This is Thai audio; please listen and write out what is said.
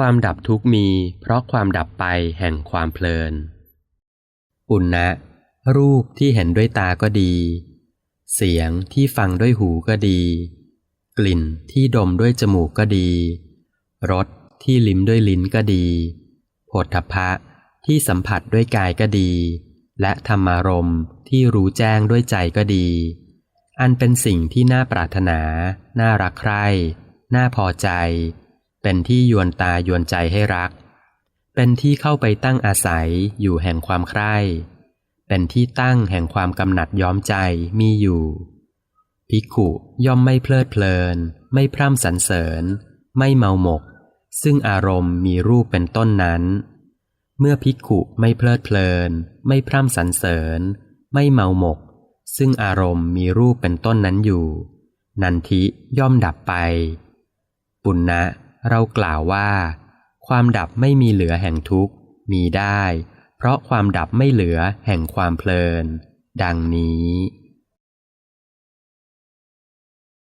ความดับทุกมี เพราะความดับไปแห่งความเพลิน ปุณณะรูปที่เห็นด้วยตาก็ดี เสียงที่ฟังด้วยหูก็ดี กลิ่นที่ดมด้วยจมูกก็ดี รสที่ลิ้มด้วยลิ้นก็ดีโผฏฐพะที่สัมผัสด้วยกายก็ดี และธรรมารมที่รู้แจ้งด้วยใจก็ดี อันเป็นสิ่งที่น่าปรารถนา น่ารักใคร่ น่าพอใจ เป็นที่ยวนตายวนใจให้รัก เป็นที่เข้าไปตั้งอาศัยอยู่แห่งความใคร่เป็นที่ตั้งแห่งความกำหนัดย้อมใจมีอยู่ ภิกขุย่อมไม่เพลิดเพลิน ไม่พร่ำสรรเสริญ ไม่เมาหมก ซึ่งอารมณ์มีรูปเป็นต้นนั้น เมื่อภิกขุไม่เพลิดเพลิน ไม่พร่ำสรรเสริญ ไม่เมาหมก ซึ่งอารมณ์มีรูปเป็นต้นนั้นอยู่ นันทิย่อมดับไป ปุณณะ เรากล่าวว่า ความดับไม่มีเหลือแห่งทุกข์ มีได้ เพราะความดับไม่เหลือแห่งความเพลิน ดังนี้